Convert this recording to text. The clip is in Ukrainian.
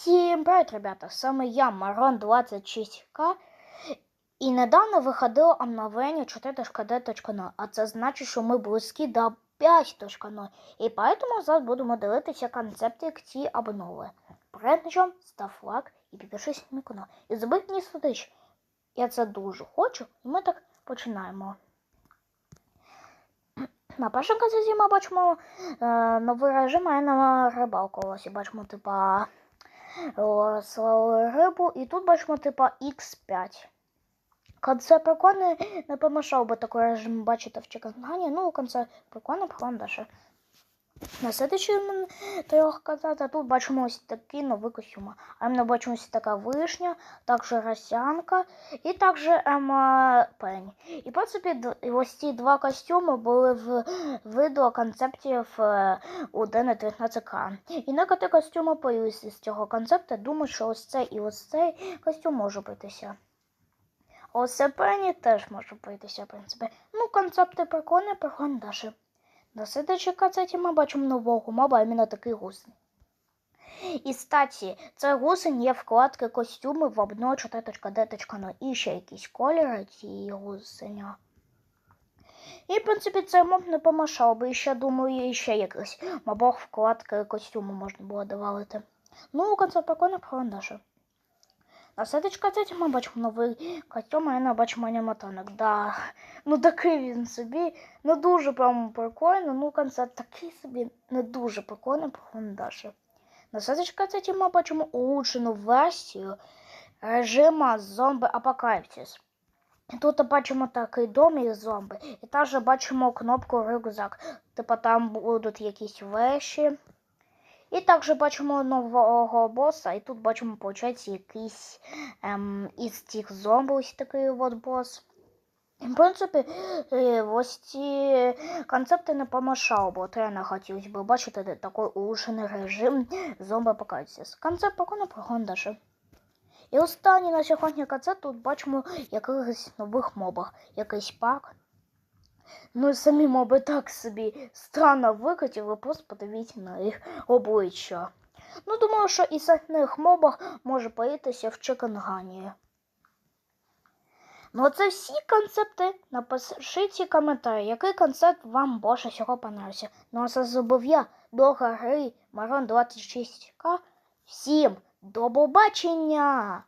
Всім привіт, ребята! Саме я, Марон 26К. І недавно виходило обновлення 4.d.0, а це значить, що ми близькі до 5.0. І поэтому зараз будемо дивитися концепти ці обнови. Перед почнем став лайк і підпишись на канал. І забудь не судиш. Я це дуже хочу, і ми так починаємо. На першому концерті ми бачимо е, новий режим, а на рибалку. Ось і бачимо, типа слали рибу, і тут бачимо типа X5. Концепт прикольний, не помішав би такий режим бачити в Чекангані. Ну, концепт прикольний, прикольно далі. На слідчому трьох казати, тут бачимо ось такі нові костюми. А ми бачимо ось така вишня, також росянка і також ем, пень. І в принципі ось ці два костюми були в виду концептів е, у Дена 19К. І некоторі костюми появилися з цього концепту. Думаю, що ось цей і ось цей костюм може битися. Ось це пені теж може битися, в принципі. Ну, концепти прикольні, прикольні далі. Слідчій кацеті ми бачимо нового моба, іменно такий гусень. І статі, це гусень є вкладки костюми в обно 4.d.0 і ще якісь кольори цієї гусеня. І, в принципі, цей моб не помішав би. І ще, думаю, ще якийсь мобок вкладки костюму можна було додавати. Ну, концепт прикольно, прикольно даже. На слідчій кацеті ми бачимо новий костюм, а я бачимо аніматоник. Да. Ну такий він собі. Ну дуже прямо прикольно. Ну концерт такий собі не дуже прикольно далі. На слідчій кацеті ми бачимо улучшену версію режима зомби апокаліпсис. Тут бачимо такий дом із зомби, і також бачимо кнопку рюкзак. Типа там будуть якісь вещі. І також бачимо нового боса, і тут бачимо, виходить, якийсь ем, із цих зомбі ось такий от бос. В принципі, е, ось ці концепти не помішав, бо не хотілося б бачити такий улучшений режим зомби апокаліпсис. Концепт прикольно прикольно даже. І останній на сьогодні концепт тут бачимо якихось нових мобах, якийсь пак. Ну і самі моби так собі странно викаті, ви просто подивіться на їх обличчя. Ну, думаю, що із них мобах може появитися в Чекангані. Ну, це всі концепти. Напишіть коментарі, який концепт вам більше всього понравився. Ну, а це забув я до гри Марон 26К. Всім до побачення!